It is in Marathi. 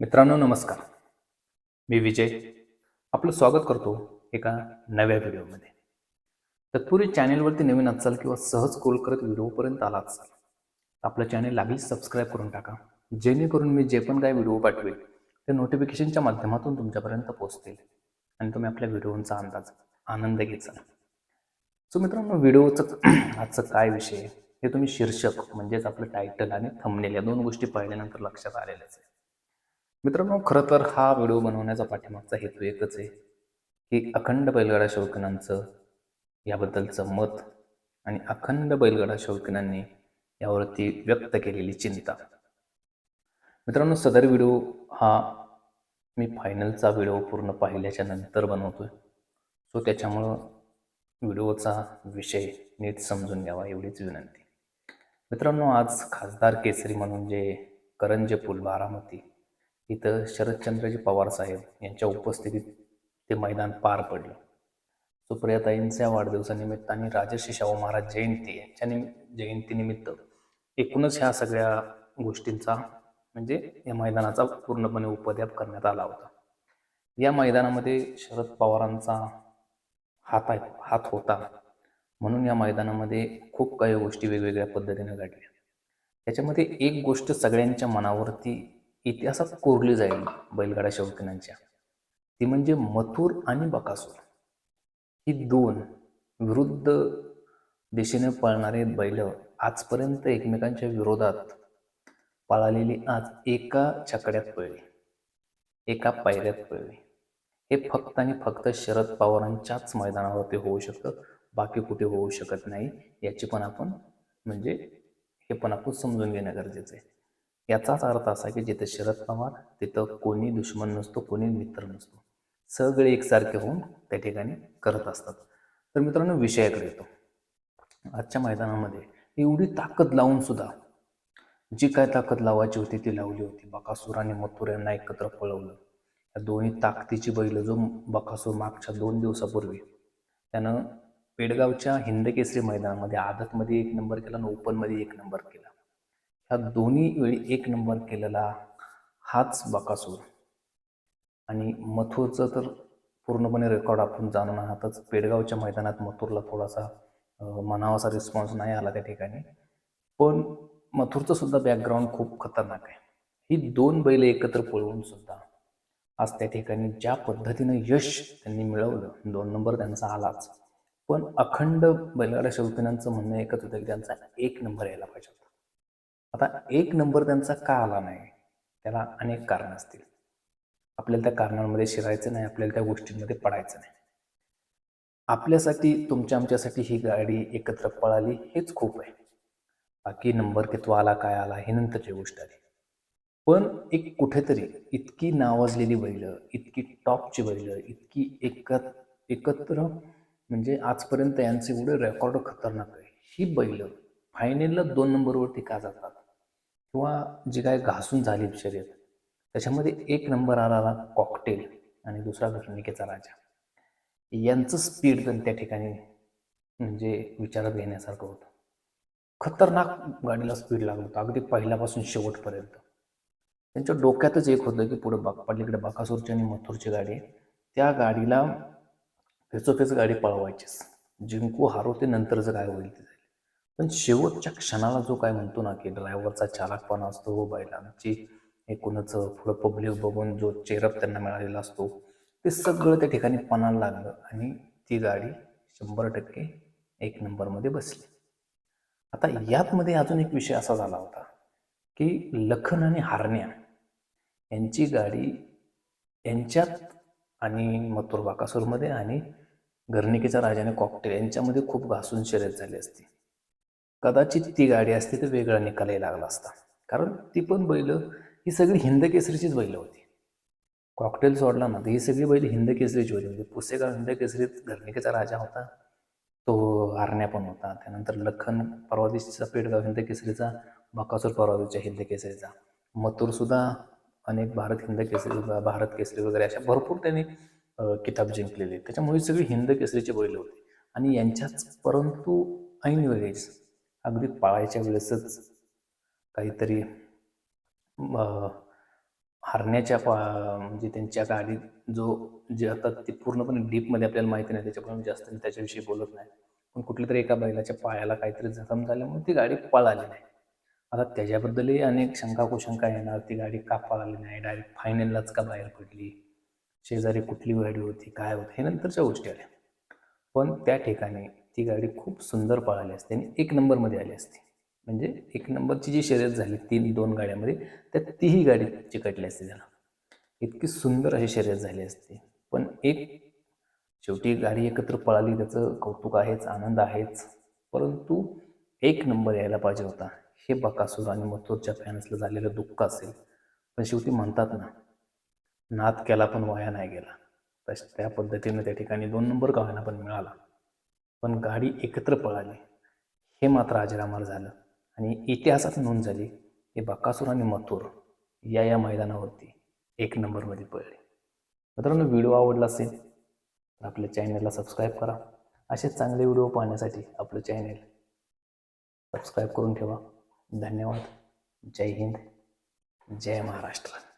मित्रांनो नमस्कार. मी विजय. आपलं स्वागत करतो एका नव्या व्हिडिओमध्ये. तत्पूर्वी चॅनेलवरती नवीन असाल किंवा सहज स्क्रोल करत व्हिडिओपर्यंत आला असाल आपलं चॅनेल लागलीच सबस्क्राईब करून टाका. जेणेकरून मी जे पण काय व्हिडिओ पाठवेल ते नोटिफिकेशनच्या माध्यमातून तुमच्यापर्यंत पोहोचतील आणि तुम्ही आपल्या व्हिडिओचा अंदाज आनंद घेचाल सो मित्रांनो व्हिडिओचं आजचं काय विषय हे तुम्ही शीर्षक म्हणजेच आपलं टायटल आणि थंबनेल या दोन गोष्टी पाहिल्यानंतर लक्षात आलेलंच आहे. मित्रांनो खरं तर हा व्हिडिओ बनवण्याचा पाठीमागचा हेतू एकच आहे की अखंड बैलगाडा शौकीनांचं याबद्दलचं मत आणि अखंड बैलगाडा शौकीनांनी यावरती व्यक्त केलेली चिंता. मित्रांनो सदर व्हिडिओ हा मी फायनलचा व्हिडिओ पूर्ण पाहिल्याच्या नंतर बनवतोय. सो त्याच्यामुळं व्हिडिओचा विषय नीट समजून घ्यावा एवढीच विनंती. मित्रांनो आज खासदार केसरी म्हणून जे करंजे पूल बारामती इथं शरदचंद्रजी पवार साहेब यांच्या उपस्थितीत ते मैदान पार पडलं. सुप्रियाताईंच्या वाढदिवसानिमित्त आणि राजर्षी शाहू महाराज जयंती यांच्या निमि जयंतीनिमित्त एकूणच ह्या सगळ्या गोष्टींचा म्हणजे या मैदानाचा पूर्णपणे उपद्याप करण्यात आला होता. या मैदानामध्ये शरद पवारांचा हात आहे हात होता. म्हणून या मैदानामध्ये खूप काही गोष्टी वेगवेगळ्या पद्धतीने घडल्या. त्याच्यामध्ये एक गोष्ट सगळ्यांच्या मनावरती इतिहासात कोरली जाईल बैलगाडा शौकीनांच्या. ती म्हणजे मथुर आणि बकासूर. ही दोन विरुद्ध दिशेने पळणारे बैल आजपर्यंत एकमेकांच्या विरोधात पळालेली आज एका छकड्यात पळली. एका पायऱ्यात पळली. हे फक्त आणि फक्त शरद पवारांच्याच मैदानावरती होऊ शकतं बाकी कुठे होऊ शकत नाही याची पण आपण म्हणजे हे पण आपण समजून घेणं गरजेचं आहे. याचाच अर्थ असा की जिथं शरद पवार तिथं कोणी दुश्मन नसतो कोणी मित्र नसतो. सगळे एकसारखे होऊन त्या ठिकाणी करत असतात. तर मित्रांनो विषयाकडे येतो. आजच्या मैदानामध्ये एवढी ताकद लावून सुद्धा जी काय ताकद लावायची होती ती लावली होती. बकासूर आणि मथुर यांना एकत्र पळवलं. या दोन्ही ताकदीची बैल जो बकासूर मागच्या दोन दिवसापूर्वी त्यानं पेडगावच्या हिंदकेसरी मैदानामध्ये आदतमध्ये एक नंबर केला आणि ओपनमध्ये एक नंबर केला. ह्या दोन्ही वेळी एक नंबर केलेला हाच बकासूर. आणि मथुरचं तर पूर्णपणे रेकॉर्ड आपण जाणून आहातच. पेडगावच्या मैदानात मथुरला थोडासा म्हणावासा रिस्पॉन्स नाही आला त्या ठिकाणी. पण मथुरचं सुद्धा बॅकग्राऊंड खूप खतरनाक आहे. ही दोन बैल एकत्र पळवून सुद्धा आज त्या ठिकाणी ज्या पद्धतीनं यश त्यांनी मिळवलं दोन नंबर त्यांचा आलाच. पण अखंड बैलगाड्या शौकीनांचं म्हणणं एकच होतं की त्यांचा एक नंबर यायला पाहिजे आता एक नंबर त्यांचा का आला नाही? त्याला अनेक कारण असतील. आपल्याला त्या कारणांमध्ये शिरायचं नाही आपल्याला त्या गोष्टींमध्ये पडायचं नाही. आपल्यासाठी तुमच्या आमच्यासाठी ही गाडी एकत्र पळाली हेच खूप आहे. बाकी नंबर कितवा आला काय आला हे नंतरची गोष्ट आली पण एक कुठेतरी इतकी नावाजलेली बैल इतकी टॉपची बैल इतकी एकत एकत्र म्हणजे आजपर्यंत यांचे एवढे रेकॉर्ड खतरनाक आहे. ही बैल फायनलला दोन नंबरवरती का जातात? किंवा जी काय घासून झाली शर्यत त्याच्यामध्ये एक नंबर आला कॉकटेल आणि दुसरा घटनिकेचा राजा. यांचं स्पीड पण त्या ठिकाणी म्हणजे विचारात घेण्यासारखं होतं. खतरनाक गाडीला स्पीड लागलं होतं. अगदी पहिल्यापासून शेवटपर्यंत. त्यांच्या डोक्यातच एक होतं की पुढे बाक पलीकडे बाकासूरची आणि मथुरची गाडी आहे. त्या गाडीला फेचोफेच गाडी पळवायचीच. जिंकू हारो ते नंतरचं काय होईल ते. पण शेवटच्या क्षणाला जो काय म्हणतो ना की ड्रायव्हरचा चालकपणा असतो हो बैलांची म्हणजे एकूणच पुढं पब्लिक बघून जो चेरप त्यांना मिळालेला असतो ते सगळं त्या ठिकाणी पणाला लागलं आणि ती गाडी शंभर टक्के एक नंबरमध्ये बसली. आता यातमध्ये अजून एक विषय असा झाला होता की लखन आणि हारण्या यांची गाडी यांच्यात आणि मथुर बाकासूरमध्ये आणि घरनिकेच्या राजाने कॉकटेल यांच्यामध्ये खूप घासून शर्यत झाली असती. कदाचित ती गाडी असती तर वेगळा निकालही लागला असता. कारण ती पण बैल ही सगळी हिंद केसरीचीच होती. कॉकटेल सोडला ना तर ही सगळी बैल हिंद केसरीची होती. म्हणजे पुसेगाव हिंद केसरीत राजा होता. तो आरण्या पण होता. त्यानंतर लखन परवादीचा पेडगाव हिंद केसरीचा बकासूर परवादीच्या हिंद केसरीचा अनेक भारत हिंद केसरी भारत केसरी वगैरे अशा भरपूर त्यांनी किताब जिंकलेले. त्याच्यामुळे सगळी हिंद केसरीची बैल होती. आणि यांच्याच परंतु ऐन वेळेस अगदी पाळायच्या वेळेसच काहीतरी हरण्याच्या पा म्हणजे त्यांच्या गाडीत जो जे आता ते पूर्णपणे डीपमध्ये आपल्याला माहिती नाही त्याच्यामुळे जास्त त्याच्याविषयी बोलत नाही. पण कुठल्या तरी एका बैलाच्या पायाला काहीतरी जखम झाल्यामुळे ती गाडी पळाली नाही. आता त्याच्याबद्दलही अनेक शंका कुशंका येणार ती गाडी का पळाली नाही डायरेक्ट फायनललाच का बाहेर पडली शेजारी कुठली गाडी होती काय होती हे नंतरच्या गोष्टी आल्या. पण त्या ठिकाणी ती गाडी खूप सुंदर पळाली असते आणि एक नंबरमध्ये आली असती. म्हणजे एक नंबरची जी शर्यत झाली तीन दोन गाड्यामध्ये त्यात तीही गाडी चिकटली असते त्याला. इतकी सुंदर अशी शर्यत झाली असते. पण एक शेवटी गाडी एकत्र पळाली त्याचं कौतुक आहेच आनंद आहेच. परंतु एक नंबर यायला पाहिजे होता. हे बकासूर आणि मथुरच्या फॅन्सला झालेलं दुःख असेल. पण शेवटी म्हणतात ना नाद केला पण वाया नाही गेला. तश त्या पद्धतीनं त्या ठिकाणी दोन नंबर का पण मिळाला. पण गाडी एकत्र पळाली. हे मात्र अजरामर झालं आणि इतिहासात नोंद झाली हे बकासूर आणि मथुर या या मैदानावरती एक नंबरमध्ये पळले. मित्रांनो व्हिडिओ आवडला असेल तर आपल्या चॅनलला सबस्क्राईब करा. असे चांगले व्हिडिओ पाहण्यासाठी आपलं चॅनेल सबस्क्राईब करून ठेवा. धन्यवाद. जय हिंद. जय महाराष्ट्र.